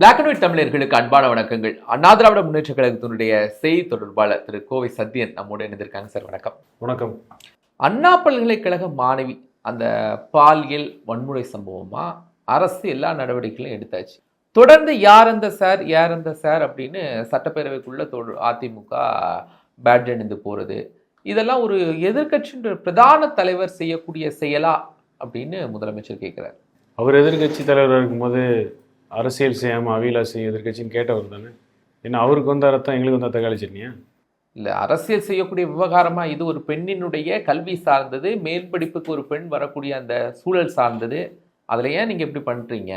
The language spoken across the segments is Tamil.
பிளாக் அண்ட் ஒயிட் தமிழர்களுக்கு அன்பான வணக்கங்கள். அண்ணா திராவிட முன்னேற்ற கழகத்தினுடைய செய்தி தொடர்பாளர் திரு. கோவை சத்யன் நம்மோடு இணைந்திருக்காங்க சார். வணக்கம். வணக்கம். அண்ணா பல்கலைக்கழக மாணவி அந்த பாலியல் வன்முறை சம்பவமா? அரசு எல்லா நடவடிக்கைகளும் எடுத்தாச்சு. தொடர்ந்து யார் அந்த சார் யார் அந்த சார் அப்படின்னு சட்டப்பேரவைக்குள்ள தொடு அதிமுக பேட் அணிந்து போறது. இதெல்லாம் ஒரு எதிர்க்கட்சின்ற பிரதான தலைவர் செய்யக்கூடிய செயலா அப்படின்னு முதலமைச்சர் கேட்கிறார் அவர் எதிர்க்கட்சி தலைவராக இருக்கும்போது அரசியல் செய்யாமல் அவியலா செய்ய எதிர்க்கட்சின்னு கேட்டவர் தானே? ஏன்னா அவருக்கு வந்த அர்த்தம் எங்களுக்கு வந்த தக்காளி சட்னியா இல்ல அரசியல் செய்யக்கூடிய விவகாரமா இது ஒரு பெண்ணினுடைய கல்வி சார்ந்தது மேல் படிப்புக்கு ஒரு பெண் வரக்கூடிய அந்த சூழல் சார்ந்தது. அதுல ஏன் நீங்க இப்படி பண்றீங்க?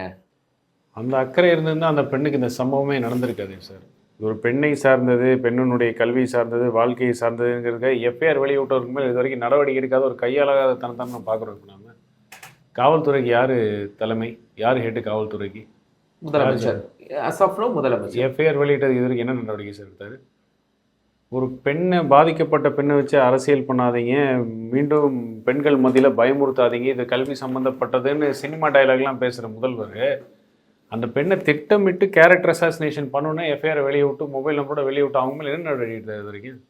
அந்த அக்கறை இருந்திருந்தால் அந்த பெண்ணுக்கு இந்த சம்பவமே நடந்திருக்காது சார். இது ஒரு பெண்ணை சார்ந்தது பெண்ணினுடைய கல்வி சார்ந்தது வாழ்க்கையை சார்ந்ததுங்கிறத எஃப்ஐஆர் வெளியிட்டவருக்கு மேல் இது வரைக்கும் நடவடிக்கை எடுக்காத ஒரு கையாளாத தனத்தான் நம்ம பார்க்குறோம் நாம. காவல்துறைக்கு யார் தலைமை? யார் ஹெட்டு காவல்துறைக்கு? முதலமைச்சர். அசப்னோ முதலமைச்சர். எஃப்ஐஆர் வெளியிட்டது இது வரைக்கும் என்ன நடவடிக்கை சார் எடுத்தாரு? ஒரு பெண்ணை பாதிக்கப்பட்ட பெண்ணை வச்சு அரசியல் பண்ணாதீங்க. மீண்டும் பெண்கள் மத்தியில் பயமுறுத்தாதீங்க. இது கல்வி சம்மந்தப்பட்டதுன்னு சினிமா டயலாக்லாம் பேசுகிற முதல்வர். அந்த பெண்ணை திட்டமிட்டு கேரக்டர் அசாசினேஷன் பண்ணோன்னே எஃப்ஐஆர் வெளியே விட்டு மொபைல் நம்பரோட வெளியே விட்டு அவங்க மேலே என்ன நடவடிக்கை எடுத்தாரு இது வரைக்கும்?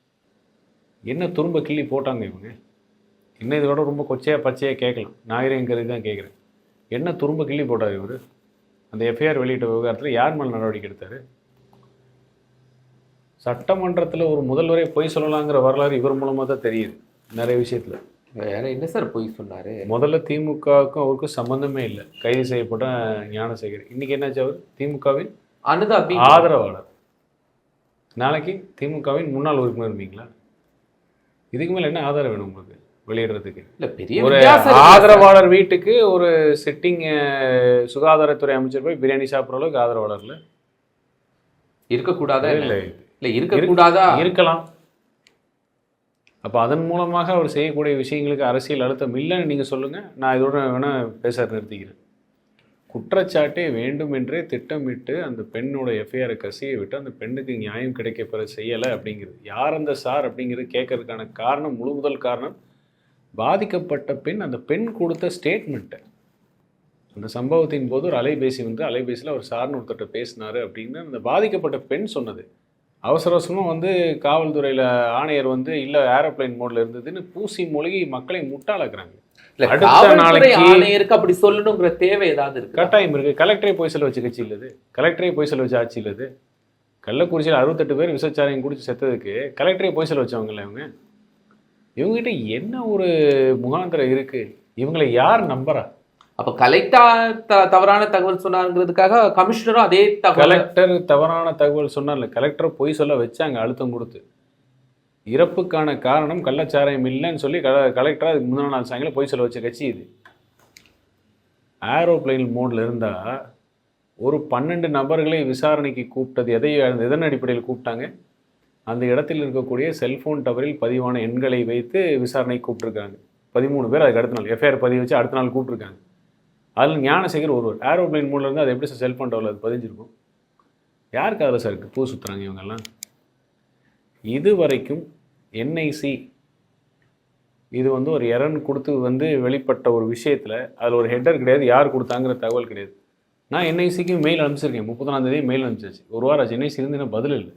என்ன துரும்ப கிள்ளி போட்டாங்க இவங்க? இன்னும் இதோட ரொம்ப கொச்சையாக பச்சையாக கேட்கலாம். நாகரிகம் கருதி தான் கேட்குறேன். என்ன துரும்ப கிள்ளி போட்டார் இவர்? அந்த எஃப்ஐஆர் வெளியிட்ட விவகாரத்தில் யார் மேலே நடவடிக்கை எடுத்தார்? சட்டமன்றத்தில் ஒரு முதல்வரே பொய் சொல்லலாங்கிற வரலாறு இவர் மூலமாக தான் தெரியுது நிறைய விஷயத்தில். வேற என்ன சார் போய் சொன்னாரு? முதல்ல திமுகவுக்கும் அவருக்கும் சம்பந்தமே இல்லை. கைது செய்யப்பட்ட ஞானசேகர். இன்னைக்கு என்னாச்சு அவர்? திமுகவின் அனுதாபி ஆதரவாளர். நாளைக்கு திமுகவின் முன்னாள் உறுப்பினர் இருப்பீங்களா இதுக்கு மேல என்ன ஆதாரம் வேணும் உங்களுக்கு? வெளியிடுறதுக்கு. இல்ல பெரிய ஒரு. ஆதரவாளர் வீட்டுக்கு ஒரு சிட்டிங் சுகாதாரத்துறை அமைச்சர் போய் பிரியாணி சாப்பிட்ற அளவுக்கு ஆதரவாளர் இல்ல இருக்கக்கூடாதா இல்ல இல்ல இருக்கக்கூடாதா? இருக்கலாம். அப்ப அதன் மூலமாக அவர் செய்யக்கூடிய விஷயங்களுக்கு அரசியல் அழுத்தம் இல்லைன்னு நீங்க சொல்லுங்க. நான் இதோட வேணா பேச நிறுத்திக்கிறேன். குற்றச்சாட்டை வேண்டும் என்றே திட்டமிட்டு அந்த பெண்ணோட எஃப்ஐஆரை கசிய விட்டு அந்த பெண்ணுக்கு நியாயம் கிடைக்கப்பெற செய்யலை அப்படிங்கிறது. யார் அந்த சார் அப்படிங்கிறது கேட்கறதுக்கான காரணம் முழு முதல் காரணம் பாதிக்கப்பட்ட பெண் அந்த பெண் கொடுத்த ஸ்டேட்மெண்ட்டை அந்த சம்பவத்தின் போது ஒரு அலைபேசி வந்து அலைபேசியில் அவர் சார்னு ஒருத்தர்கிட்ட பேசினாரு அப்படின்னு அந்த பாதிக்கப்பட்ட பெண் சொன்னது. அவசர அவசரமாக வந்து காவல்துறையில் ஆணையர் வந்து இல்லை ஏரோப்ளைன் மோடில் இருந்ததுன்னு பூசி மொழிகி மக்களை முட்டாளாக்குறாங்க. ஆணையருக்கு அப்படி சொல்லணுங்கிற தேவை ஏதாவது இருக்கு கட்டாயம் இருக்கு. கலெக்டரே போய் செல்ல வச்ச கட்சி இல்லது. கலெக்டரே போய் செல்ல வச்ச ஆட்சி இல்லது. கள்ளக்குறிச்சியில் அறுபத்தெட்டு பேர் விசச்சாரையும் குடிச்சு செத்ததுக்கு கலெக்டரே போய் செல்ல வச்சவங்கள இவங்க இவங்ககிட்ட என்ன ஒரு முகாந்திரம் இருக்கு? இவங்களை யார் நம்புறா? அப்ப கலெக்டர் த- தவறான தகவல் சொன்னாங்கிறதுக்காக கமிஷனரும் அதே கலெக்டர் தவறான தகவல் சொன்னார்ல. கலெக்டர் பொய் சொல்ல வச்சாங்க அழுத்தம் கொடுத்து. இறப்புக்கான காரணம் கள்ளச்சாராயம் இல்லைன்னு சொல்லி கல கலெக்டர் அதுக்கு முந்தின நாள் சாயங்காலம் பொய் சொல்ல வச்ச கட்சி இது. ஏரோப்ளைன் மோட்ல இருந்தா ஒரு பன்னெண்டு நபர்களை விசாரணைக்கு கூப்பிட்டது எதை எதன் அடிப்படையில் கூப்பிட்டாங்க? அந்த இடத்தில் இருக்கக்கூடிய செல்ஃபோன் டவரில் பதிவான எண்களை வைத்து விசாரணை கூப்பிட்டுருக்காங்க. பதிமூணு பேர் அதுக்கு அடுத்த நாள் எஃப்ஐஆர் பதிவு வச்சு அடுத்த நாள் கூப்பிட்டுருக்காங்க. அதில் ஞானசேகர் ஒருவர் ஏரோப்ளைன் மூலம் அது எப்படி சார் செல்ஃபோன் டவரில் அது பதிஞ்சிருக்கும்? யாருக்கு அதில் சார் இருக்குது பூ சுற்றுறாங்க இவங்கெல்லாம். இது வரைக்கும் என்ஐசி இது வந்து ஒரு எரன் கொடுத்து வந்து வெளிப்பட்ட ஒரு விஷயத்தில் அதில் ஒரு ஹெட்டர் கிடையாது யார் கொடுத்தாங்கிற தகவல் கிடையாது. நான் என்ஐசிக்கு மெயில் அனுப்பிச்சிருக்கேன் முப்பத்தொன்னாந்தேதி மெயில் அனுப்பிச்சாச்சு. ஒரு வாரம் ஆச்சு என்ஐசிலேருந்து என்ன பதில் இல்லை.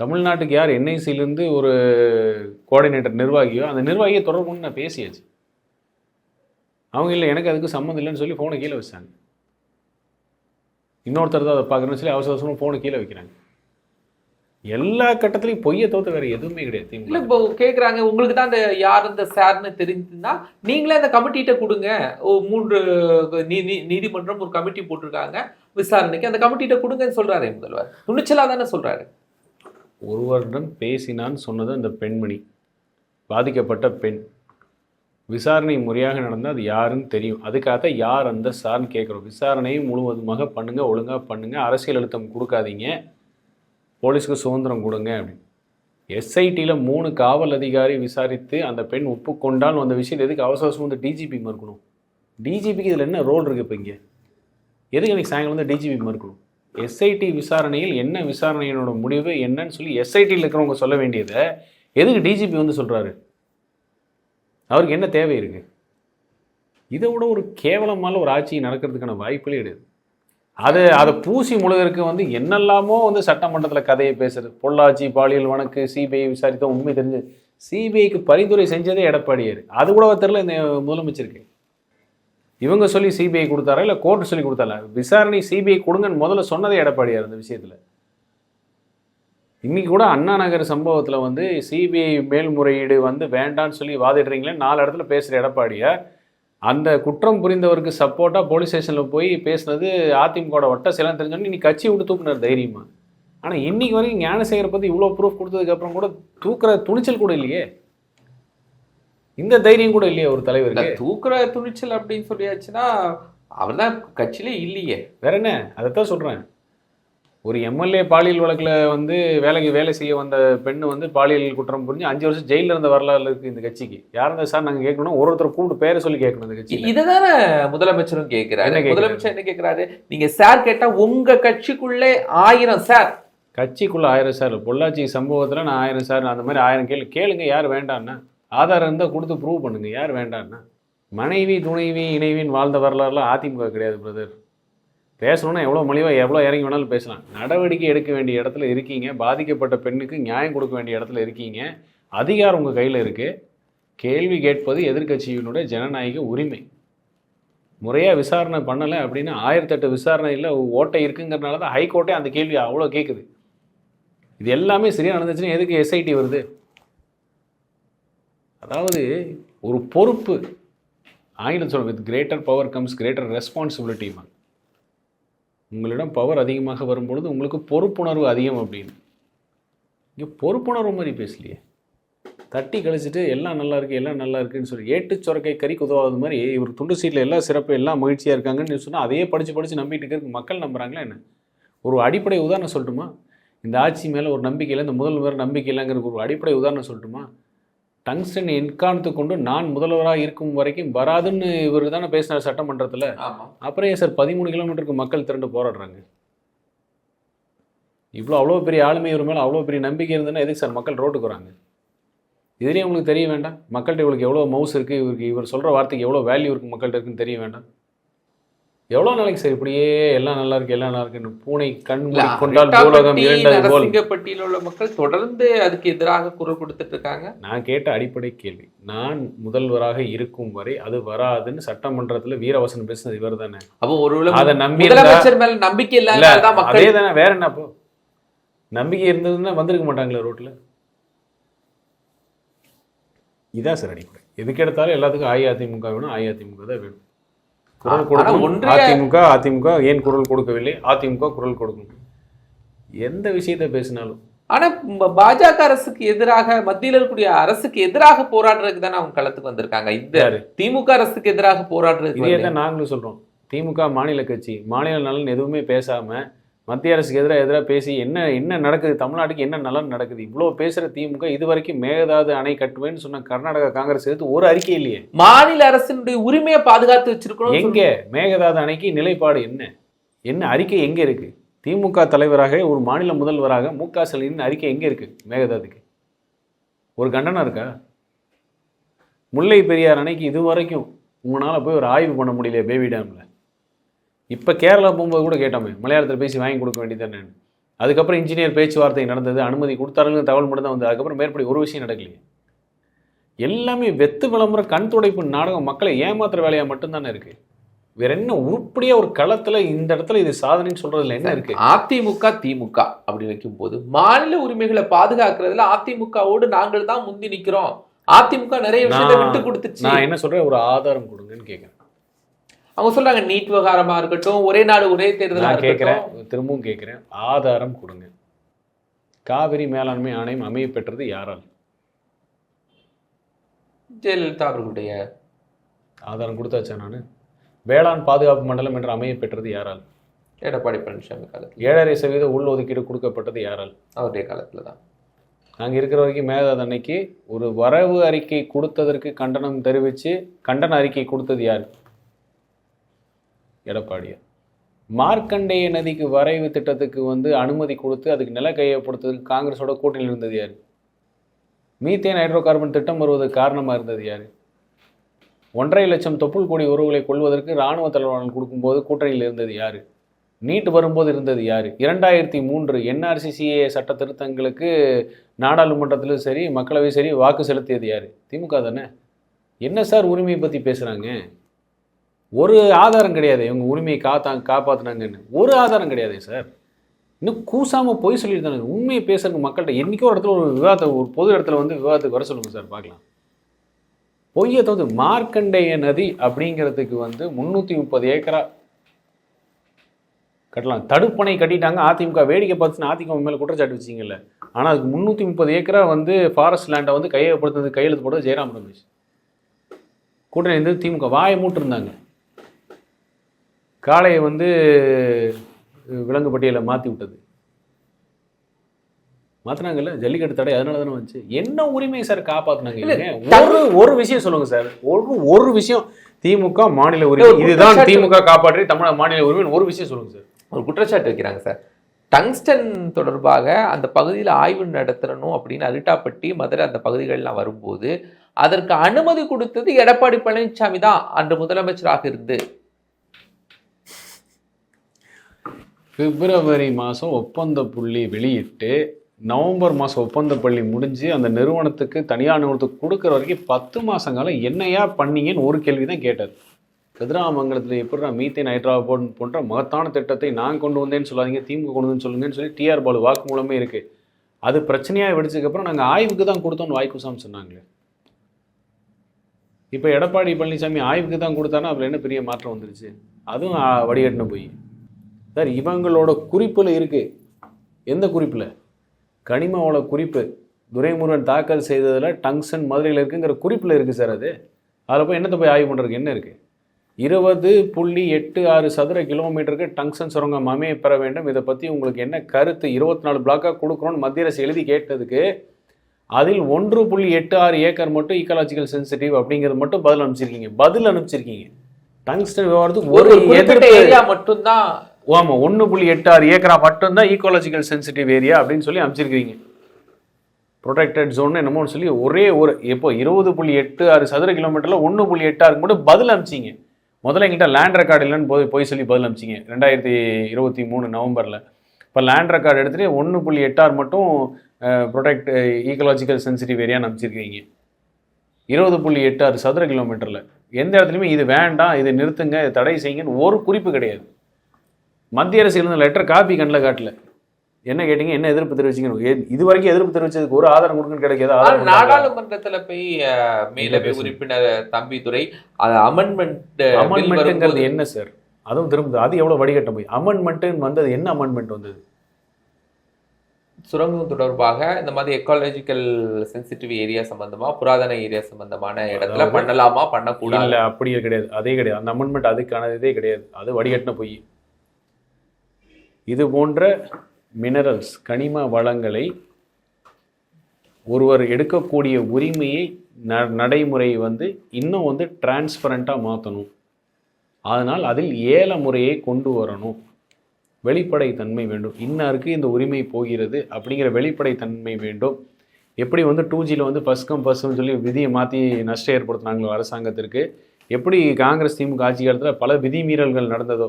தமிழ்நாட்டுக்கு யார் என்ஐசியிலேருந்து ஒரு கோஆர்டினேட்டர் நிர்வாகியோ அந்த நிர்வாகியை தொடர்பு கொண்டு நான் பேசியாச்சு. அவங்க இல்லை எனக்கு அதுக்கு சம்மந்தம் இல்லைன்னு சொல்லி ஃபோனை கீழே வச்சாங்க. இன்னொருத்தர் தான் அதை பார்க்குறேன்னு சொல்லி அவசர அவசரமாக ஃபோனை கீழே வைக்கிறாங்க. எல்லா கட்டத்திலையும் பொய்யை தவிர்த்து வேற எதுவுமே கிடையாது இல்ல இப்போ கேக்குறாங்க உங்களுக்கு தான் அந்த யார் இந்த சார்னு தெரிஞ்சுன்னா நீங்களே அந்த கமிட்டிகிட்ட கொடுங்க. ஓ மூன்று நீதிமன்றம் ஒரு கமிட்டி போட்டிருக்காங்க விசாரணைக்கு அந்த கமிட்டிகிட்ட கொடுங்கன்னு சொல்றாரு முதல்வர். துணிச்சலா தானே சொல்றாரு. ஒருவரிடம் பேசினான் சொன்னது அந்த பெண்மணி. பாதிக்கப்பட்ட பெண். விசாரணை முறையாக நடந்தால் அது யாருன்னு தெரியும். அதுக்காக யார் அந்த சார்னு கேட்குறோம். விசாரணையை முழுவதுமாக பண்ணுங்கள் ஒழுங்காக பண்ணுங்கள் அரசியல் அழுத்தம் கொடுக்காதீங்க. போலீஸ்க்கு சுதந்திரம் கொடுங்க அப்படின்னு. எஸ்ஐடியில் மூணு காவல் அதிகாரி விசாரித்து அந்த பெண் ஒப்புக்கொண்டால் அந்த விஷயம் எதுக்கு? அவசர அவசரம் வந்து டிஜிபி மறுக்கணும். டிஜிபிக்கு இதில் என்ன ரோல் இருக்குது இப்போ இங்கே? எதுக்கு எனக்கு சாயங்காலம் வந்து டிஜிபி மறுக்கணும்? எஸ்ஐடி விசாரணையில் என்ன விசாரணையினோட முடிவு என்னன்னு சொல்லி எஸ்ஐடியில் இருக்கிறவங்க சொல்ல வேண்டியதை எதுக்கு டிஜிபி வந்து சொல்கிறாரு அவருக்கு என்ன தேவை இருக்கு? இதை விட ஒரு கேவலமான ஒரு ஆட்சி நடக்கிறதுக்கான வாய்ப்புகளே கிடையாது. அது அதை பூசி முழுகிறதுக்கு வந்து என்னெல்லாமோ வந்து சட்டமன்றத்தில் கதையை பேசுறது. பொள்ளாச்சி பாலியல் வழக்கு சிபிஐ விசாரித்த உண்மை தெரிஞ்சு சிபிஐக்கு பரிந்துரை செஞ்சதே எடப்பாடியார். அது கூட தெரில இந்த முதலமைச்சருக்கு? இவங்க சொல்லி சிபிஐ கொடுத்தாரா? இல்லை கோர்ட் சொல்லி கொடுத்தாரா? விசாரணை சிபிஐ கொடுங்கன்னு முதல்ல சொன்னதே எடப்பாடியார் அந்த விஷயத்தில். இன்னைக்கு கூட அண்ணா நகர் சம்பவத்தில் வந்து சிபிஐ மேல்முறையீடு வந்து வேண்டான்னு சொல்லி வாதிடுறீங்களே நாலு இடத்துல பேசுகிற எடப்பாடியார். அந்த குற்றம் புரிந்தவருக்கு சப்போர்ட்டாக போலீஸ் ஸ்டேஷனில் போய் பேசுனது அதிமுக வட்ட சிலம் தெரிஞ்சோன்னு இன்னைக்கு கட்சி விட்டு தூக்குனார் தைரியமாக ஆனால் இன்னைக்கு வரைக்கும் ஞானசேகரை பற்றி இவ்வளோ ப்ரூஃப் கொடுத்ததுக்கப்புறம் கூட தூக்குற துணிச்சல் கூட இல்லையே. இந்த தைரியம் கூட இல்லையே ஒரு தலைவருக்கு? தூக்குற துணிச்சல் அப்படின்னு சொல்லியாச்சுன்னா அவன் தான் கட்சியிலே இல்லையே. வேற என்ன? அதைத்தான் சொல்கிறேன் ஒரு எம்எல்ஏ பாலியல் வழக்கில் வந்து வேலைக்கு வேலை செய்ய வந்த பெண்ணு வந்து பாலியல் குற்றம் புரிஞ்சு அஞ்சு வருஷம் ஜெயிலில் இருந்த வரலாறு இருக்கு இந்த கட்சிக்கு. யார் இருந்தா சார் நாங்கள் கேட்கணும்? ஒரு ஒருத்தர் கூப்பிட்டு பேரை சொல்லி கேட்கணும் இந்த கட்சி இதுதானே முதலமைச்சரும் கேட்கிறாரு? முதலமைச்சர் என்ன கேட்கிறாரு நீங்க சார் கேட்டா உங்க கட்சிக்குள்ளே ஆயிரம் சார். கட்சிக்குள்ள ஆயிரம் சார். பொள்ளாச்சி சம்பவத்தில் நான் ஆயிரம் சார். அந்த மாதிரி ஆயிரம் கேள்வி. கேளுங்க யார் வேண்டான்னா ஆதாரம் இருந்தால் கொடுத்து ப்ரூவ் பண்ணுங்க. யார் வேண்டான்னா? மனைவி துணைவி இணைவின் வாழ்ந்த வரலாறுலாம் அதிமுக கிடையாது பிரதர் பேசணும்னா எவ்வளோ மலிவாக எவ்வளோ இறங்கி வேணாலும் பேசலாம். நடவடிக்கை எடுக்க வேண்டிய இடத்துல இருக்கீங்க. பாதிக்கப்பட்ட பெண்ணுக்கு நியாயம் கொடுக்க வேண்டிய இடத்துல இருக்கீங்க. அதிகாரம் உங்கள் கையில் இருக்குது கேள்வி கேட்பது எதிர்க்கட்சியினுடைய ஜனநாயக உரிமை. முறையாக விசாரணை பண்ணலை அப்படின்னா ஆயிரத்தெட்டு விசாரணையில் ஓட்டை இருக்குங்கிறனால தான் ஹைகோர்ட்டே அந்த கேள்வி அவ்வளோ கேட்குது இது எல்லாமே சரியாக நடந்துச்சுன்னா எதுக்கு எஸ்ஐடி வருது? அதாவது ஒரு பொறுப்பு ஆங்கிலம் சொல்ல with greater power comes greater responsibility உங்களிடம் பவர் அதிகமாக வரும்பொழுது உங்களுக்கு பொறுப்புணர்வு அதிகம் அப்படின்னு. இங்கே பொறுப்புணர்வு மாதிரி பேசலையே. தட்டி கழிச்சிட்டு எல்லாம் நல்லா இருக்குது எல்லாம் நல்லா இருக்குன்னு சொல்லி ஏட்டு சுரக்கை கறிக்கு உதவாத மாதிரி இவர் துண்டு சீட்டில் எல்லா சிறப்பு எல்லாம் மகிழ்ச்சியாக இருக்காங்கன்னு சொன்னால் அதையே படித்து படித்து நம்பிட்டு இருக்கிறதுக்கு மக்கள் நம்புறாங்களா என்ன? ஒரு அடிப்படை உதாரணம் சொல்லட்டுமா? இந்த ஆட்சி மேலே ஒரு நம்பிக்கையில் இந்த முதல்வர் நம்பிக்கை இல்லைங்கிற ஒரு அடிப்படை உதாரணம் சொல்லட்டுமா? டங்ஸ்டன் என்கான்த்து கொண்டு நான் முதல்வராக இருக்கும் வரைக்கும் வராதுன்னு இவர் தானே பேசினார் சட்டமன்றத்தில். அப்புறம் ஏன் சார் பதிமூணு கிலோமீட்டருக்கு மக்கள் திரண்டு போராடுறாங்க? இவ்வளோ அவ்வளோ பெரிய ஆளுமை இவர் மேலே அவ்வளோ பெரிய நம்பிக்கை இருந்ததுன்னா எதுக்கு சார் மக்கள் ரோட்டுக்கு வராங்க? இதுலேயே உங்களுக்கு தெரிய வேண்டாம்? மக்கள்கிட்ட இவருக்கு எவ்வளோ மவுஸ் இருக்குது இவருக்கு இவர் சொல்கிற வார்த்தைக்கு எவ்வளோ வேல்யூ இருக்குது மக்கள்கிட்ட இருக்குன்னு தெரிய வேண்டாம்? எவ்வளோ நாளைக்கு சார் இப்படியே எல்லாம் நல்லா இருக்கு எல்லாம் நல்லா இருக்குன்னு பூனை கண் கொண்டால் பூலோகம் இரண்டது போல். உள்ள மக்கள் தொடர்ந்து அதுக்கு எதிராக குரல் கொடுத்துட்டு இருக்காங்க. நான் கேட்ட அடிப்படை கேள்வி நான் முதல்வராக இருக்கும் வரை அது வராதுன்னு சட்டமன்றத்தில் வீரவசனம் பேசுனது இவர் தானே அப்போ ஒருவேளை அதை நம்பி முதலமைச்சர் மேல நம்பிக்கை இல்ல இல்லாததான் மக்கள் அதே தானே வேற என்ன அப்போ? நம்பிக்கை இருந்ததுன்னா வந்திருக்க மாட்டாங்களே ரோட்ல இதான் சார் அடிப்படை. எதுக்கு எடுத்தாலும் எல்லாத்துக்கும் அஇஅதிமுக வேணும் அஇஅதிமுக தான் வேணும். குரல் ஒன்றிய- அதிமுக அதிமுக ஏன் குரல் கொடுக்கவில்லை? அதிமுக குரல் கொடுக்கணும் எந்த விஷயத்தை பேசினாலும். ஆனா பாஜக அரசுக்கு எதிராக மத்தியில் இருக்கக்கூடிய அரசுக்கு எதிராக போராடுறதுக்கு தானே அவங்க களத்துக்கு வந்திருக்காங்க. இந்த? திமுக அரசுக்கு எதிராக போராடுறதுக்கு நாங்களும் சொல்றோம். திமுக மாநில கட்சி. மாநில நலன் எதுவுமே பேசாம மத்திய அரசுக்கு எதிராக எதிராக பேசி என்ன என்ன நடக்குது தமிழ்நாட்டுக்கு என்ன நலன் நடக்குது? இவ்வளோ பேசுற திமுக இது வரைக்கும் மேகதாது அணை கட்டுவேன்னு சொன்ன கர்நாடகா காங்கிரஸ் எடுத்து ஒரு அறிக்கை இல்லையே. மாநில அரசினுடைய உரிமையை பாதுகாத்து வச்சிருக்கணும் எங்க? மேகதாது அணைக்கு நிலைப்பாடு என்ன? என்ன அறிக்கை எங்க இருக்கு? திமுக தலைவராக ஒரு மாநில முதல்வராக மு க ஸ்டாலின் அறிக்கை எங்க இருக்கு மேகதாதுக்கு? ஒரு கண்டனம் இருக்கா? முல்லை பெரியார் அணைக்கு இது வரைக்கும் உங்களால போய் ஒரு ஆய்வு பண்ண முடியல பேபி டேம்ல. இப்ப கேரளா போகும்போது கூட கேட்டோமே மலையாளத்தில் பேசி வாங்கி கொடுக்க வேண்டியது அதுக்கப்புறம் இன்ஜினியர் பேச்சுவார்த்தை நடந்தது அனுமதி கொடுத்தாருங்க தகவல் மட்டும் தான் வந்து அதுக்கப்புறம் மேற்படி ஒரு விஷயம் நடக்கலையே. எல்லாமே வெத்து விளம்பரம் கண் துடைப்பு நாடகம் மக்களை ஏமாத்துற வேலையா மட்டும்தானே இருக்கு. வேற என்ன உருப்படியா ஒரு களத்துல இந்த இடத்துல இது சாதனைன்னு சொல்றதுல என்ன இருக்கு? அதிமுக திமுக அப்படி வைக்கும் போது மாநில உரிமைகளை பாதுகாக்கிறதுல அதிமுகவோடு நாங்கள் தான் முந்தி நிக்கிறோம். அதிமுக நிறைய விஷயத்தை விட்டு கொடுத்துச்சு. நான் என்ன சொல்றேன்? ஒரு ஆதாரம் கொடுங்கன்னு கேட்கிறேன் அவங்க சொல்றாங்க நீட் விவகாரமா இருக்கட்டும் ஒரே நாடு ஒரே தேர்தலா கேட்கிறேன் திரும்பவும் கேட்கிறேன் ஆதாரம் கொடுங்க. காவிரி மேலாண்மை ஆணையம் அமைய பெற்றது யாரால்? ஜெயலலிதா அவர்களுடைய ஆதாரம் கொடுத்தாச்சா நான்? வேளாண் பாதுகாப்பு மண்டலம் என்று அமைய பெற்றது யாரால்? எடப்பாடி பழனிசாமி காலத்துல. ஏழரை சதவீத உள் ஒதுக்கீடு கொடுக்கப்பட்டது யாரால்? அவருடைய காலத்துல தான் நாங்கள் இருக்கிற வரைக்கும் மேகதாது அன்னைக்கு ஒரு வரவு அறிக்கை கொடுத்ததற்கு கண்டனம் தெரிவித்து கண்டன அறிக்கை கொடுத்தது யார்? எடப்பாடியார் மார்க்கண்டேய நதிக்கு வரைவு திட்டத்துக்கு வந்து அனுமதி கொடுத்து அதுக்கு நில கையப்படுத்துறதுக்கு காங்கிரஸோட கூட்டணியில் இருந்தது யார்? மீத்தேன் ஹைட்ரோ கார்பன் திட்டம் வருவதற்கு காரணமாக இருந்தது யார்? ஒன்றரை லட்சம் தொப்புள் கொடி உறவுகளை கொள்வதற்கு இராணுவ தலைவர்கள் கொடுக்கும்போது கூட்டணியில் இருந்தது யார்? நீட் வரும்போது இருந்தது யார்? இரண்டாயிரத்தி மூன்று என்ஆர்சிசிஏ சட்ட திருத்தங்களுக்கு நாடாளுமன்றத்திலும் சரி மக்களவையும் சரி வாக்கு செலுத்தியது யார்? திமுக தானே? என்ன சார் உரிமையை பற்றி பேசுகிறாங்க ஒரு ஆதாரம் கிடையாது. இவங்க உரிமையை காத்தா காப்பாற்றினாங்கன்னு ஒரு ஆதாரம் கிடையாது சார் இன்னும் கூசாமல் பொய் சொல்லியிருந்தாங்க. உண்மையை பேசுறதுக்கு மக்கள்கிட்ட என்றைக்கோ ஒரு இடத்துல ஒரு விவாதத்தை ஒரு பொது இடத்துல வந்து விவாதத்துக்கு வர சொல்லுங்கள் சார் பார்க்கலாம். பொய்யை தவிர்த்து மார்க்கண்டேய நதி அப்படிங்கிறதுக்கு வந்து முந்நூற்றி முப்பது ஏக்கரா கட்டலாம். தடுப்பணை கட்டிட்டாங்க. அதிமுக வேடிக்கை பார்த்துன்னு அதிமுக மேலே குற்றச்சாட்டு வச்சிங்கல்ல. ஆனால் அதுக்கு முந்நூற்றி முப்பது ஏக்கரா வந்து ஃபாரஸ்ட் லேண்டை வந்து கையகப்படுத்துறது கையெழுத்து போட்டது ஜெயராம் ரமேஷ். கூட்டணி இருந்து திமுக. வாயை மூட்டிருந்தாங்க. காளையை வந்து விலங்கு பட்டியலை மாற்றி விட்டது. மாற்றினாங்கல்ல ஜல்லிக்கட்டு தடை அதனால தானே வந்துச்சு. என்ன உரிமையை சார் இவங்க? ஒரு ஒரு விஷயம் சொல்லுங்க சார். ஒரு ஒரு விஷயம். திமுக மாநில உரிமை. இதுதான் திமுக காப்பாற்றி தமிழக மாநில உரிமை ஒரு விஷயம் சொல்லுங்க சார். ஒரு குற்றச்சாட்டு வைக்கிறாங்க சார். டங்ஸ்டன் தொடர்பாக அந்த பகுதியில் ஆய்வு நடத்தணும் அப்படின்னு அரிட்டாப்பட்டி மதுரை அந்த பகுதிகள்லாம் வரும்போது அதற்கு அனுமதி கொடுத்தது எடப்பாடி பழனிசாமி தான் அன்று முதலமைச்சராக இருந்து. பிப்ரவரி மாதம் ஒப்பந்த புள்ளி வெளியிட்டு நவம்பர் மாதம் ஒப்பந்த பள்ளி முடிஞ்சு அந்த நிறுவனத்துக்கு தனியார் நிறுவனத்துக்கு கொடுக்குற வரைக்கும் பத்து மாதம் காலம் என்னையா பண்ணீங்கன்னு ஒரு கேள்வி தான் கேட்டார். கதிராமங்கலத்தில் எப்படிடா மீத்தேன் ஹைட்ரா போன்ற மகத்தான திட்டத்தை நான் கொண்டு வந்தேன்னு சொல்லாதீங்க திமுக கொண்டு வந்து சொல்லுங்கன்னு சொல்லி டிஆர் பாலு வாக்கு மூலமே இருக்குது அது பிரச்சனையாக வெடிச்சதுக்கப்புறம் நாங்கள் ஆய்வுக்கு தான் கொடுத்தோம்னு வாய்க்குசாமி சொன்னாங்களே. இப்போ எடப்பாடி பழனிசாமி ஆய்வுக்கு தான் கொடுத்தானா அதில் என்ன பெரிய மாற்றம் வந்துருச்சு? அதுவும் வடிகட்டின போய். சார் இவங்களோட குறிப்பில் இருக்குது எந்த குறிப்பில்? கனிம வள குறிப்பு துரைமுருகன் தாக்கல் செய்ததில் டங்ஷன் மதுரையில் இருக்குங்கிற குறிப்பில் இருக்குது சார் அது. அதில் போய் என்னத்தை போய் ஆய்வு பண்ணுறதுக்கு என்ன இருக்குது இருபது புள்ளி எட்டு ஆறு சதுர கிலோமீட்டருக்கு டங்ஷன் சுரங்கம் அமைய பெற வேண்டும். இதை பற்றி உங்களுக்கு என்ன கருத்து? இருபத்தி நாலு பிளாக்காக கொடுக்குறோன்னு மத்திய அரசு எழுதி கேட்டதுக்கு அதில் ஒன்று புள்ளி எட்டு ஆறு ஏக்கர் மட்டும் ஈக்காலஜிக்கல் சென்சிட்டிவ் அப்படிங்கிறது மட்டும் பதில் அனுப்பிச்சிருக்கீங்க. பதில் அனுப்பிச்சிருக்கீங்க. டங்ஸ்டன் விவகாரத்துக்கு ஒரு எதிர்ப்பு மட்டும்தான் ஆமாம் ஒன்று புள்ளி எட்டு ஆறு ஏக்கரா மட்டும்தான் ஈக்காலஜிக்கல் சென்சிட்டிவ் ஏரியா அப்படின்னு சொல்லி அமைச்சிருக்கிறீங்க. ப்ரொடெக்டட் ஜோன் என்னமோன்னு சொல்லி ஒரே ஒரு இப்போ இருபது புள்ளி எட்டு ஆறு சதுர கிலோமீட்டரில் ஒன்று புள்ளி எட்டு ஆறு மட்டும் பதில் அமிச்சிங்க. முதல்ல எங்கிட்ட லேண்ட் ரெக்கார்டு இல்லைன்னு போய் போய் சொல்லி பதில் அமிச்சிங்க. ரெண்டாயிரத்தி இருபத்தி மூணு நவம்பரில். இப்போ லேண்ட் ரெக்கார்டு எடுத்துகிட்டு ஒன்று புள்ளி எட்டாறு மட்டும் ப்ரொடெக்ட் ஈக்கலாஜிக்கல் சென்சிட்டிவ் ஏரியான்னு அமைச்சிருக்கீங்க இருபது புள்ளி எட்டாறு சதுர கிலோமீட்டரில். எந்த இடத்துலையுமே இது வேண்டாம் இதை நிறுத்துங்க இதை தடை செய்யுங்கன்னு ஒரு குறிப்பு கிடையாது. மத்திய அரசு இருந்த லெட்டர் காப்பி கண்ணில் காட்டல. என்ன கேட்டீங்க? என்ன எதிர்ப்பு தெரிவிச்சீங்க? இது வரைக்கும் எதிர்ப்பு தெரிவிச்சதுக்கு ஒரு ஆதாரம் கொடுக்குன்னு கிடைக்காது. நாடாளுமன்றத்துல போய் மேலவை. உறுப்பினர் தம்பிதுரை அமெண்ட்மெண்ட் அமெண்ட்மெண்ட்டுங்கிறது என்ன சார் அதுவும் திரும்ப அது எவ்வளவு வடிகட்ட போய் அமெண்ட்மெண்ட்டுன்னு வந்தது என்ன அமெண்ட்மெண்ட் வந்தது? சுரங்கம் தொடர்பாக இந்த மாதிரி எக்காலஜிக்கல் சென்சிட்டிவ் ஏரியா சம்பந்தமா புராதன ஏரியா சம்பந்தமான இடத்துல பண்ணலாமா பண்ணக்கூடாது? இல்ல அப்படியே கிடையாது. அதே கிடையாது. அந்த அமெண்ட்மெண்ட் அதுக்கான இதே கிடையாது. அது வடிகட்டின பொய். இது போன்ற மினரல்ஸ் கனிம வளங்களை ஒருவர் எடுக்கக்கூடிய உரிமையை ந நடைமுறை வந்து இன்னும் வந்து டிரான்ஸ்பரண்ட்டாக மாற்றணும் அதனால் அதில் ஏல முறையை கொண்டு வரணும். வெளிப்படைத்தன்மை வேண்டும். இன்னாருக்கு இந்த உரிமை போகிறது அப்படிங்கிற வெளிப்படைத்தன்மை வேண்டும். எப்படி வந்து டூ ஜியில் வந்து ஃபஸ்ட் கம் ஃபஸ்ட்னு சொல்லி விதியை மாற்றி நஷ்டம் ஏற்படுத்தினாங்களோ அரசாங்கத்திற்கு எப்படி காங்கிரஸ் திமுக ஆட்சி காலத்தில் பல விதிமீறல்கள் நடந்ததோ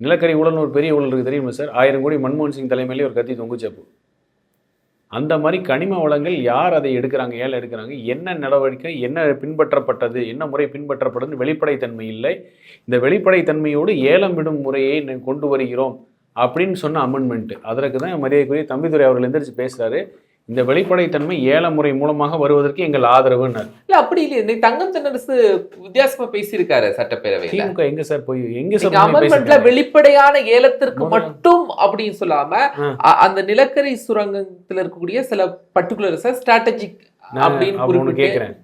நிலக்கரி ஊழல்னு ஒரு பெரிய ஊழல் இருக்குது தெரியுமா சார்? ஆயிரம் கோடி மன்மோகன் சிங் தலைமையிலே ஒரு கத்தி தொங்குச்சப்பு அந்த மாதிரி கனிம வளங்கள் யார் அதை எடுக்கிறாங்க ஏழை எடுக்கிறாங்க என்ன நடவடிக்கை என்ன பின்பற்றப்பட்டது என்ன முறை பின்பற்றப்பட்டதுன்னு வெளிப்படைத்தன்மை இல்லை. இந்த வெளிப்படைத்தன்மையோடு ஏலம் விடும் முறையை கொண்டு வருகிறோம் அப்படின்னு சொன்ன அமெண்ட்மெண்ட் அதற்கு தான் மரியாதைக்குரிய தம்பிதுரை அவர்கள் எந்திரிச்சு பேசுகிறாரு இந்த வெளிப்படைத்தன்மை ஏல முறை மூலமாக வருவதற்கு எங்கள் ஆதரவுன்னார். இல்ல அப்படி இல்லையே. தங்கம் தென்னரசு வித்தியாசமா பேசியிருக்காரு சட்டப்பேரவையில. திமுக எங்க சார் போய் எங்க சார் பேசியிருக்காங்க? வெளிப்படையான ஏலத்திற்கு மட்டும் அப்படின்னு சொல்லாம அந்த நிலக்கரி சுரங்கத்துல இருக்கக்கூடிய சில பர்டிகுலர் ஸ்ட்ராட்டஜிக் அப்படின்னு கேட்குறேன்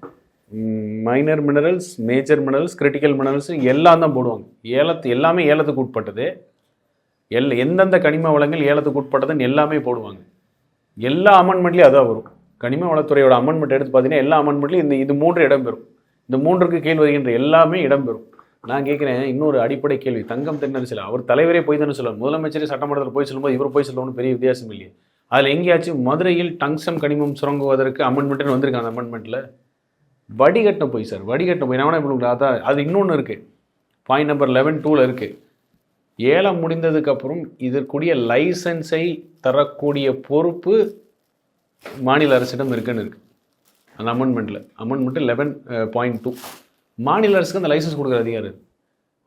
minor minerals major minerals critical minerals எல்லாம் தான் போடுவாங்க. ஏலத்து எல்லாமே ஏலத்துக்கு உட்பட்டது. எல் எந்தெந்த கனிம வளங்கள் ஏலத்துக்கு உட்பட்டதுன்னு எல்லாமே போடுவாங்க. எல்லா அமெண்ட்மெண்ட்லேயும் அதான் வரும். கனிம வளத்துறையோட அமெண்ட்மெண்ட் எடுத்து பார்த்தீங்கன்னா எல்லா அமெண்ட்மெண்ட்லையும் இந்த இது மூன்று இடம்பெறும் இந்த மூன்றுக்கு கீழ் வருகின்ற எல்லாமே இடம்பெறும் நான் கேட்குறேன் இன்னொரு அடிப்படை கேள்வி. தங்கம் தென்னரசில் அவர் தலைவரே போய் தானே சொல்லலாம் முதலமைச்சரே சட்டமன்றத்தில் போய் சொல்லும்போது இவர் போய் சொல்லணும்னு பெரிய வித்தியாசம் இல்லையே. அதில் எங்கேயாச்சும் மதுரையில் டங்ஸ்டம் கனிமம் சுரங்குவதற்கு அமெண்ட்மெண்ட்னு வந்திருக்காங்க அந்த அமெண்ட்மெண்ட்டில் வடிகட்டின போய் சார் வடிகட்டின போய். நான் வேணா இப்போ அதான் அது இன்னொன்று இருக்குது பாயிண்ட் நம்பர் லெவன் டூவில் இருக்குது ஏலம் முடிந்ததுக்கப்புறம் இதற்குரிய லைசன்ஸை தரக்கூடிய பொறுப்பு மாநில அரசிடம் இருக்குன்னு இருக்குது அந்த அமெண்ட்மெண்ட்டில் அமெண்ட்மெண்ட்டு லெவன் பாயிண்ட் டூ மாநில அரசுக்கு அந்த லைசன்ஸ் கொடுக்குற அதிகாரம்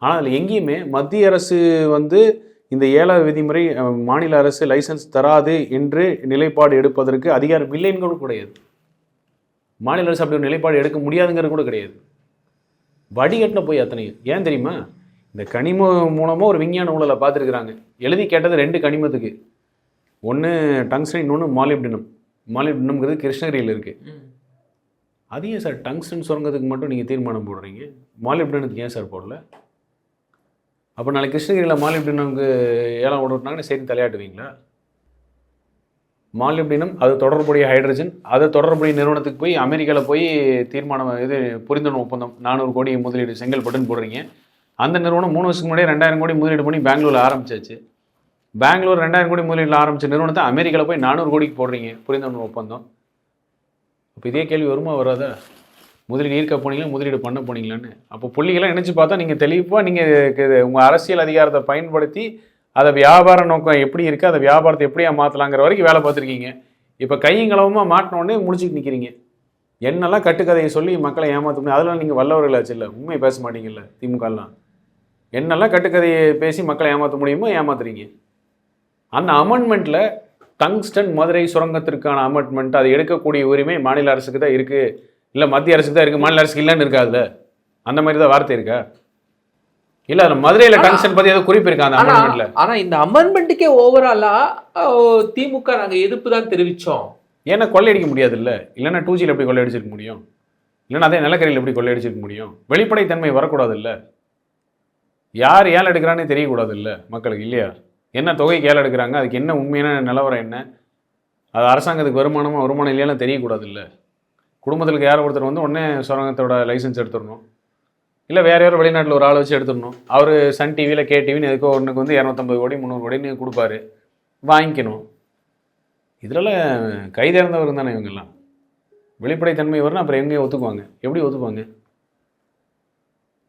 ஆனால் அதில் எங்கேயுமே மத்திய அரசு வந்து இந்த ஏல விதிமுறை மாநில அரசு லைசன்ஸ் தராது என்று நிலைப்பாடு எடுப்பதற்கு அதிகாரம் இல்லைன்னு கூட கிடையாது. மாநில அரசு அப்படி ஒரு நிலைப்பாடு எடுக்க முடியாதுங்கிறது கூட கிடையாது. வடிகட்டின போய் அத்தனையும். ஏன் தெரியுமா? இந்த கனிமம் மூலமாக ஒரு விஞ்ஞான ஊழலை பார்த்துருக்குறாங்க. எழுதி கேட்டது ரெண்டு கனிமத்துக்கு. ஒன்று டங்ஸ்டன் இன்னொன்று மாலிப்டினம். மாலிப்டினம்ங்கிறது கிருஷ்ணகிரியில் இருக்குது அது ஏன் சார் டங்ஸ்டன் சுரங்கத்துக்கு மட்டும் நீங்கள் தீர்மானம் போடுறீங்க. மாலிப்டினத்துக்கு ஏன் சார் போடல? அப்போ நாளைக்கு கிருஷ்ணகிரியில் மாலிப்டினம்க்கு ஏலம் விடுறாங்கன்னா சரி தலையாட்டுவீங்களா? மாலிப்டினம் அது தொடர்புடைய ஹைட்ரஜன் அது தொடர்புடைய நிறுவனத்துக்கு போய் அமெரிக்காவில் போய் தீர்மானம் இது புரிந்துணர்வு ஒப்பந்தம் நானூறு கோடி முதலீடு செங்கல்பட்டுன்னு போடுறீங்க. அந்த நிறுவனம் மூணு வருஷத்துக்கு முன்னாடியே ரெண்டாயிரம் கோடி முதலீடு பண்ணி பெங்களூரில் ஆரம்பிச்சாச்சு. பெங்களூர் ரெண்டாயிரம் கோடி முதலீட்டில் ஆரம்பிச்ச நிறுவனத்தை அமெரிக்காவில் போய் நானூறு கோடிக்கு போடுறீங்க. புரிந்துணர்வு ஒப்பந்தம்? அப்போ இதே கேள்வி வருமா வராதா? முதலீடு ஈர்க்க போனீங்களா முதலீடு பண்ண போனீங்களான்னு? அப்போ புள்ளிகளாம் நினச்சி பார்த்தா நீங்கள் தெளிவாக நீங்கள் உங்கள் அரசியல் அதிகாரத்தை பயன்படுத்தி அதை வியாபார நோக்கம் எப்படி இருக்குது அதை வியாபாரத்தை எப்படியா மாற்றலாங்கிற வரைக்கும் வேலை பார்த்துருக்கீங்க. இப்போ கையங்களவமாக மாட்டினோடனே முடிச்சுட்டு நிற்கிறீங்க என்னெல்லாம் கட்டுக்கதையை சொல்லி மக்களை ஏமாற்ற முடியும் அதெல்லாம் நீங்கள் வல்லவர்களாச்சு இல்லை. உண்மையை பேச மாட்டீங்கல்ல திமுகலாம். என்னெல்லாம் கட்டுக்கதையை பேசி மக்களை ஏமாற்ற முடியுமோ ஏமாத்துறீங்க. அந்த அமெண்ட்மெண்ட்டில் டங்ஸ்டன் மதுரை சுரங்கத்திற்கான அமெண்ட்மெண்ட் அதை எடுக்கக்கூடிய உரிமை மாநில அரசுக்கு தான் இருக்குது இல்லை மத்திய அரசுக்கு தான் இருக்குது மாநில அரசுக்கு இல்லைன்னு இருக்காதுல்ல அந்த மாதிரி தான் வார்த்தை இருக்கா? இல்லை அதில் மதுரையில் டங்ஸ்டன் பற்றி ஏதோ குறிப்பு இருக்கா அந்த ஆனா அமெண்ட்மெண்ட்டில் ஆனா இந்த அமெண்ட்மெண்ட்டுக்கே ஓவராலா திமுக நாங்க எதிர்ப்பு தான் தெரிவிச்சோம். ஏன்னா கொள்ளையடிக்க முடியாது இல்லை இல்லைன்னா டூ ஜியில் எப்படி கொள்ளையடிச்சிருக்க முடியும்? இல்லைன்னா அதே நிலக்கரியில் எப்படி கொள்ளையடிச்சிருக்க முடியும்? வெளிப்படைத்தன்மை வரக்கூடாது இல்லை யார் ஏழை எடுக்கிறானே தெரியக்கூடாது இல்லை மக்களுக்கு இல்லையா? என்ன தொகைக்கு ஏழை எடுக்கிறாங்க? அதுக்கு என்ன உண்மையான நிலவரம் என்ன? அது அரசாங்கத்துக்கு வருமானமாக வருமானம் இல்லையாலும் தெரியக்கூடாது இல்லை குடும்பத்தில் யாரோ ஒருத்தர் வந்து உடனே சுரங்கத்தோட லைசன்ஸ் எடுத்துடணும். இல்லை வேறு யாரோ வெளிநாட்டில் ஒரு ஆளை வச்சு எடுத்துடணும். அவர் சன் டிவியில் கே டிவின்னு எதுக்கோ ஒன்றுக்கு வந்து இரநூத்தம்பது கோடி முந்நூறு கோடின்னு கொடுப்பாரு. வாங்கிக்கணும். இதெல்லாம் கைதேர்ந்தவர் தானே இவங்கெல்லாம். வெளிப்படைத்தன்மை வரணும் அப்புறம் எங்கேயும் ஒத்துக்குவாங்க. எப்படி ஒத்துக்குவாங்க?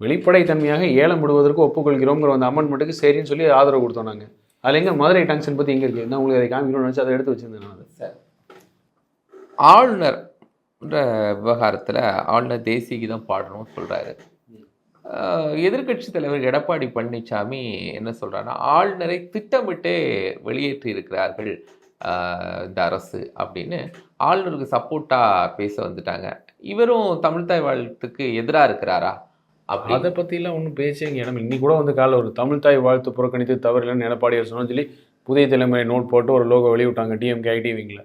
வெளிப்படைத்தன்மையாக ஏலம் விடுவதற்கு ஒப்புக்கொள்கிறோங்கிற அந்த அமெண்ட்மெண்ட்டுக்கு சரின்னு சொல்லி ஆதரவு கொடுத்தோம் நாங்கள் அதில் எங்கே மதுரை டங்ஷன் பற்றி எங்கே இருக்குது நான் உங்களுக்கு அதை காமிக்கணும்னு நினச்சி அதை எடுத்து வச்சிருந்தேன் நான் அதை. ஆளுநர் விவகாரத்தில் ஆளுநர் தேசிய கீதம் பாடணும்னு சொல்கிறாரு எதிர்கட்சி தலைவர் எடப்பாடி பழனிசாமி என்ன சொல்கிறாருன்னா ஆளுநரை திட்டமிட்டே வெளியேற்றி இருக்கிறார்கள் இந்த அரசு அப்படின்னு ஆளுநருக்கு சப்போர்ட்டாக பேச வந்துட்டாங்க. இவரும் தமிழ்தாய் வாழ்த்துக்கு எதிராக இருக்கிறாரா? அப்படி அதை பற்றிலாம் ஒன்றும் பேசே இடம் இன்னைக்கு கூட வந்து காலைல ஒரு தமிழ் தாய் வாழ்த்து புறக்கணித்து தவறில்லைன்னு எடப்பாடியார் சொன்னு சொல்லி புதிய தலைமுறை நோட் போட்டு ஒரு லோகோ வெளியிட்டாங்க டிஎம்கே ஐடிவிங்கில்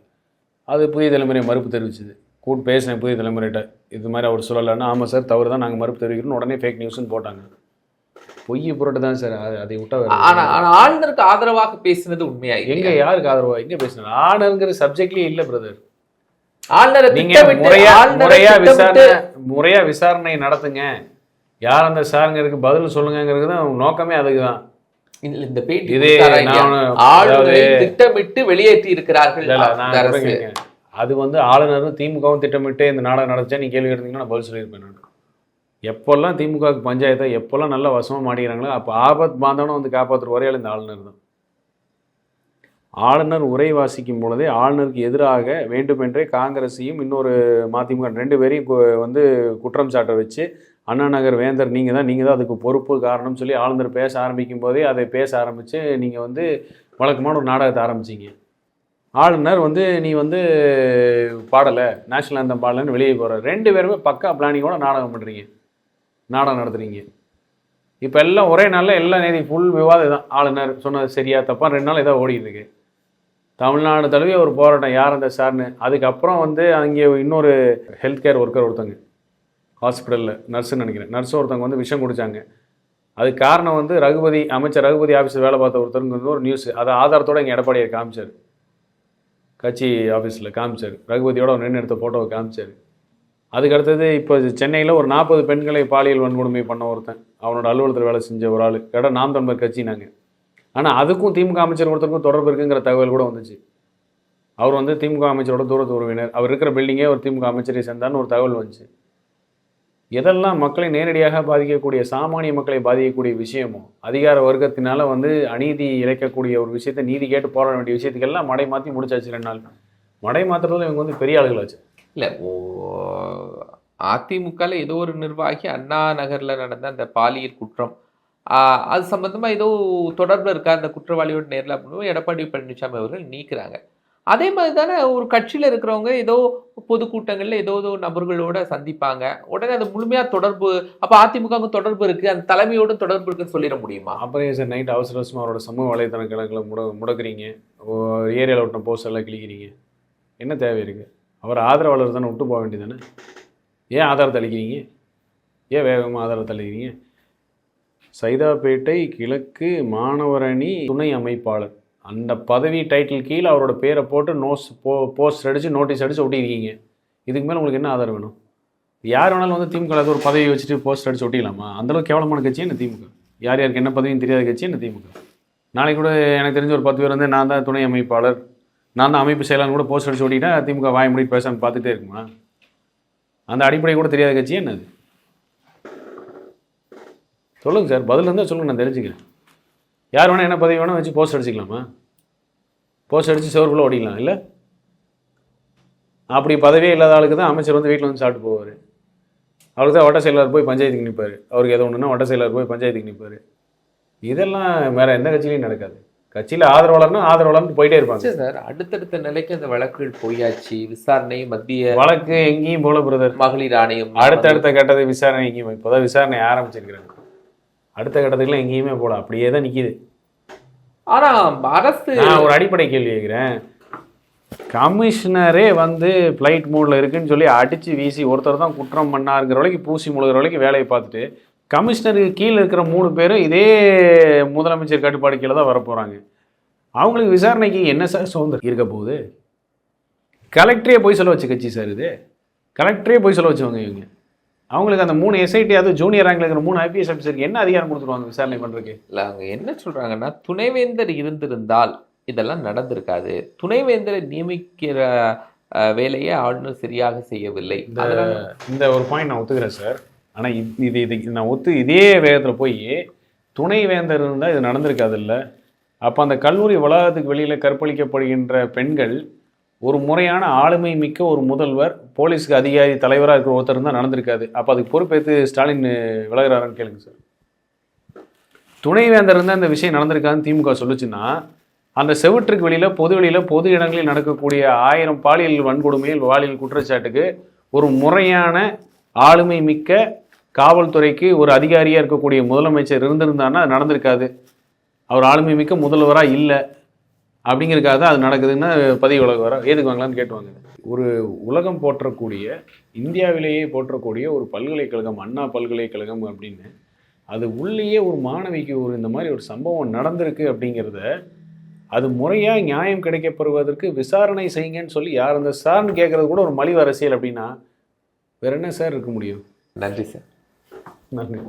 அது புதிய தலைமுறை மறுப்பு தெரிவிச்சுது. கூட்டு பேசினேன் புதிய தலைமுறைகிட்ட. இது மாதிரி அவர் சொல்லலைன்னா ஆமாம் சார் தவறு தான் நாங்கள் மறுப்பு தெரிவிக்கிறோம். உடனே ஃபேக் நியூஸ்னு போட்டாங்க. பொய் புரட்டு தான் சார் அது அதை விட்டா வேற ஆனா ஆனா ஆளுநருக்கு ஆதரவாக பேசினது உண்மையா எங்க? யாருக்கு ஆதரவா? எங்க பேசுனாங்க ஆனருங்கிற சப்ஜெக்ட்லயே இல்ல பிரதர் ஆளுநரை நீங்க திட்டமிட்டு முறையா முறையா விசாரணை முறையா விசாரணை நடத்துங்க. யார் அந்த சாருங்கிறதுக்கு பதில் சொல்லுங்கிறது தான் நோக்கமே அதுக்கு தான் இந்த பேட்டி ஆளுநரை திட்டமிட்டு வெளியேற்றி இருக்கிறார்கள். அது வந்து ஆளுநரும் திமுகவும் திட்டமிட்டு இந்த நாடகம் நடந்துச்சா நீ கேள்வி எடுத்தீங்கன்னா நான் பதில் சொல்லியிருப்பேன் நான். எப்போல்லாம் திமுகவுக்கு பஞ்சாயத்தை எப்போல்லாம் நல்ல வசமாக மாட்டிக்கிறாங்களோ அப்போ ஆபத் பாந்தவனும் வந்து காப்பாற்றுற வரையால் இந்த ஆளுநர் தான். ஆளுநர் உரை வாசிக்கும் பொழுதே ஆளுநருக்கு எதிராக வேண்டுமென்றே காங்கிரஸையும் இன்னொரு மதிமுக ரெண்டு பேரையும் வந்து குற்றம் சாட்ட வச்சு அண்ணா நகர் வேந்தர் நீங்கள் தான் நீங்கள் தான் அதுக்கு பொறுப்பு காரணம் சொல்லி ஆளுநர் பேச ஆரம்பிக்கும் போதே அதை பேச ஆரம்பித்து நீங்கள் வந்து வழக்கமான ஒரு நாடகத்தை ஆரம்பிச்சீங்க. ஆளுநர் வந்து நீ வந்து பாடலை நேஷனல் anthem பாடலைன்னு வெளியே போகிற ரெண்டு பேருமே பக்கா பிளானிங்கோட நாடகம் பண்ணுறீங்க நாடகம் நடத்துகிறீங்க இப்போ எல்லாம் ஒரே நாளில் எல்லா நேதி ஃபுல் விவாதம் தான். ஆளுநர் சொன்னது சரியா தப்பா ரெண்டு நாள் ஏதோ ஓடிட்டு இருக்கு தமிழ்நாடு தழுவிய ஒரு போராட்டம் யார் அந்த சார்னு. அதுக்கப்புறம் வந்து அங்கே இன்னொரு ஹெல்த் கேர் ஒர்க்கர் ஒருத்தங்க. ஹாஸ்பிட்டலில் நர்ஸுன்னு நினைக்கிறேன். நர்ஸ் ஒருத்தவங்க வந்து விஷம் குடித்தாங்க அதுக்கு காரணம் வந்து ரகுபதி அமைச்சர் ரகுபதி ஆஃபீஸில் வேலை பார்த்த ஒருத்தருங்கிறது ஒரு நியூஸ் அதை ஆதாரத்தோட இங்கே எடப்பாடியை காமிச்சார். கட்சி ஆஃபீஸில் காமிச்சார். ரகுபதியோட ஒரு நின்று எடுத்த ஃபோட்டோவை காமிச்சார். அதுக்கு அடுத்தது இப்போ சென்னையில் ஒரு நாற்பது பெண்களை பாலியல் வன்கொடுமை பண்ண ஒருத்தன். அவனோட அலுவலகத்தில் வேலை செஞ்ச ஒரு ஆள். கடை நாம் தமிழர் கட்சி நாங்கள் ஆனால் அதுக்கும் திமுக அமைச்சர் ஒருத்தருக்கும் தொடர்பு இருக்குங்கிற தகவல் கூட வந்துச்சு. அவர் வந்து திமுக அமைச்சரோட தூரத்து உறவினர். அவர் இருக்கிற பில்டிங்கே ஒரு திமுக அமைச்சரை சேர்ந்தான்னு ஒரு தகவல் வந்துச்சு. எதெல்லாம் மக்களை நேரடியாக பாதிக்கக்கூடிய சாமானிய மக்களை பாதிக்கக்கூடிய விஷயமோ அதிகார வர்க்கத்தினால வந்து அநீதி இழைக்கக்கூடிய ஒரு விஷயத்தை நீதி கேட்டு போராட வேண்டிய விஷயத்துக்கெல்லாம் மடை மாற்றி முடிச்சாச்சு ரெண்டு நாள். மடை மாற்றுறதுல இவங்க வந்து பெரிய ஆளுகளாச்சு இல்லை ஓ அதிமுகவில் ஏதோ ஒரு நிர்வாகி அண்ணா நகரில் நடந்த அந்த பாலியல் குற்றம். அது சம்மந்தமாக ஏதோ தொடர்பில் இருக்கா அந்த குற்றவாளியோட நேரில் அப்படின்னு எடப்பாடி பழனிசாமி அவர்கள் நீக்கிறாங்க. அதே மாதிரி தானே ஒரு கட்சியில் இருக்கிறவங்க ஏதோ பொதுக்கூட்டங்களில் ஏதோ ஏதோ நபர்களோட சந்திப்பாங்க. உடனே அது முழுமையாக தொடர்பு அப்போ அதிமுகவுக்கு தொடர்பு இருக்குது அந்த தலைமையோட தொடர்பு இருக்குன்னு சொல்லிட முடியுமா? அப்புறம் சார் நைட் அவசர அவசரமாக அவரோட சமூக வலைதள கணக்கில் முட முடக்கிறீங்க. ஏரியாவில் விட்ட போஸ்ட் எல்லாம் கிழிக்கிறீங்க. என்ன தேவை இருக்குது அவர் ஆதரவாளர் தானே விட்டு போக வேண்டியது தானே? ஏன் ஆதாரத்தை அளிக்கிறீங்க? ஏன் வேகமாக ஆதாரத்தை அளிக்கிறீங்க? சைதாப்பேட்டை கிழக்கு மாணவரணி துணை அமைப்பாளர். அந்த பதவி டைட்டில் கீழே அவரோட பேரை போட்டு நோஸ் போ போஸ்ட் அடித்து நோட்டீஸ் அடித்து ஒட்டியிருக்கீங்க. இதுக்கு மேலே உங்களுக்கு என்ன ஆதாரம் வேணும்? யார் வேணாலும் வந்து திமுக அது ஒரு பதவி வச்சுட்டு போஸ்ட் அடிச்சு ஒட்டிக்கலாமா அந்தளவுக்கு கேவலமான கட்சி என்ன திமுக? யார் யாருக்கு என்ன பதவியும் தெரியாத கட்சி என்ன திமுக? நாளைக்கு கூட எனக்கு தெரிஞ்ச ஒரு பத்து பேர் வந்து நான் தான் துணை அமைப்பாளர். நான் தான் அமைப்பு செயலாளர் கூட போஸ்ட் அடிச்சு ஓட்டிட்டா திமுக வாய் மூடி பேசாமல் பார்த்துட்டே இருக்குமா? அந்த அடிப்படை கூட தெரியாத கட்சி என்னது? சொல்லுங்கள் சார் பதில் இருந்தால் சொல்லுங்கள் நான் தெரிஞ்சுக்கிறேன். யார் வேணால் என்ன பதவி வேணால் வச்சு போஸ்ட் அடிச்சுக்கலாமா? போஸ்ட் அடித்து செவருக்குள்ளே ஓடிக்கலாம் இல்லை? அப்படி பதவியே இல்லாத ஆளுக்கு தான் அமைச்சர் வந்து வீட்டில் வந்து சாப்பிட்டு போவார். அவருக்கு தான் வட்ட செயலாளர் போய் பஞ்சாயத்துக்கு நிற்பார் அவருக்கு எதோ ஒன்றுனா வட்ட செயலாளர் போய் பஞ்சாயத்துக்கு நிற்பார் இதெல்லாம் வேற எந்த கட்சியிலையும் நடக்காது. கட்சியில் ஆதரவாளர்னா ஆதரவாளர்னு போயிட்டே இருப்பாங்க. சரி சார் அடுத்தடுத்த நிலைக்கு அந்த வழக்குகள் போயாச்சு. விசாரணை மத்திய வழக்கு எங்கேயும் போல பிரதர் மகளிர் ஆணையம் அடுத்தடுத்த கட்டத்தை விசாரணை எங்கேயும் இப்போதான் விசாரணை ஆரம்பிச்சிருக்கிறாங்க. அடுத்த கட்டத்துக்குலாம் எங்கேயுமே போல அப்படியே தான் நிற்கிது ஆனா அரசு நான் ஒரு அடிப்படை கேள்வி கேட்குறேன் கமிஷனரே வந்து ஃப்ளைட் மூடில் இருக்குன்னு சொல்லி அடித்து வீசி ஒருத்தர் தான் குற்றம் பண்ணாருங்கிற வரைக்கும் பூசி முழுகிற வரைக்கும் வேலையை பார்த்துட்டு கமிஷனருக்கு கீழே இருக்கிற மூணு பேரும் இதே முதலமைச்சர் கட்டுப்பாடு கீழே தான் வரப்போகிறாங்க அவங்களுக்கு விசாரணைக்கு என்ன சார் சுதந்திரம் இருக்க போகுது? கலெக்டரே போய் சொல்ல வச்ச கட்சி சார் இது. கலெக்டரே போய் சொல்ல வச்சவங்க இவங்க. அவங்களுக்கு அந்த மூணு எஸ்ஐடி அது ஜூனியர் ரேங்க்ல இருக்கிற மூணு ஐபிஎஸ் ஆஃபீஸருக்கு என்ன அதிகாரம் கொடுத்துருவாங்க விசாரணை பண்ணுறதுக்கு இல்ல அவங்க என்ன சொல்றாங்கன்னா துணைவேந்தர் இருந்திருந்தால் இதெல்லாம் நடந்திருக்காது. துணைவேந்தரை நியமிக்கிற வேலையை ஆளுநர் சரியாக செய்யவில்லை. இந்த- இந்த ஒரு பாயிண்ட் நான் ஒத்துக்கிறேன் சார் ஆனால் இது இது நான் ஒத்து இதே வேகத்தில் போய் துணை வேந்தர் இருந்தால் இது நடந்திருக்காதுல்ல அப்போ அந்த கல்லூரி வளாகத்துக்கு வெளியில் கற்பழிக்கப்படுகின்ற பெண்கள் ஒரு முறையான ஆளுமை மிக்க ஒரு முதல்வர் போலீஸ்க்கு அதிகாரி தலைவராக இருக்கிற ஒருத்தர் இருந்தால் நடந்திருக்காது. அப்போ அதுக்கு பொறுப்பேற்று ஸ்டாலின் விலகிறாரான்னு கேளுங்க சார். துணைவேந்தர் இருந்தால் இந்த விஷயம் நடந்திருக்காதுன்னு திமுக சொல்லுச்சுன்னா அந்த செவிற்றுக்கு வெளியில் பொது வெளியில் பொது இடங்களில் நடக்கக்கூடிய ஆயிரம் பாலியல் வன்கொடுமையில் பாலியல் குற்றச்சாட்டுக்கு ஒரு முறையான ஆளுமை மிக்க காவல்துறைக்கு ஒரு அதிகாரியாக இருக்கக்கூடிய முதலமைச்சர் இருந்திருந்தான்னா அது நடந்திருக்காது. அவர் ஆளுமை மிக்க முதல்வராக இல்லை. அப்படிங்கிறதுக்காக தான் அது நடக்குதுன்னு பதிவு உலக வர ஏதுக்கு வாங்கலாம்னு கேட்டுவாங்க. ஒரு உலகம் போற்றக்கூடிய இந்தியாவிலேயே போற்றக்கூடிய ஒரு பல்கலைக்கழகம் அண்ணா பல்கலைக்கழகம் அப்படின்னு அது உள்ளேயே ஒரு மாணவிக்கு ஒரு இந்த மாதிரி ஒரு சம்பவம் நடந்திருக்கு அப்படிங்கிறத அது முறையாக நியாயம் கிடைக்கப்பெறுவதற்கு விசாரணை செய்யுங்கன்னு சொல்லி யார் அந்த சார்னு கேட்கறது கூட ஒரு மலிவு அரசியல் அப்படின்னா வேற என்ன சார் இருக்க முடியும்? நன்றி சார். நன்றி.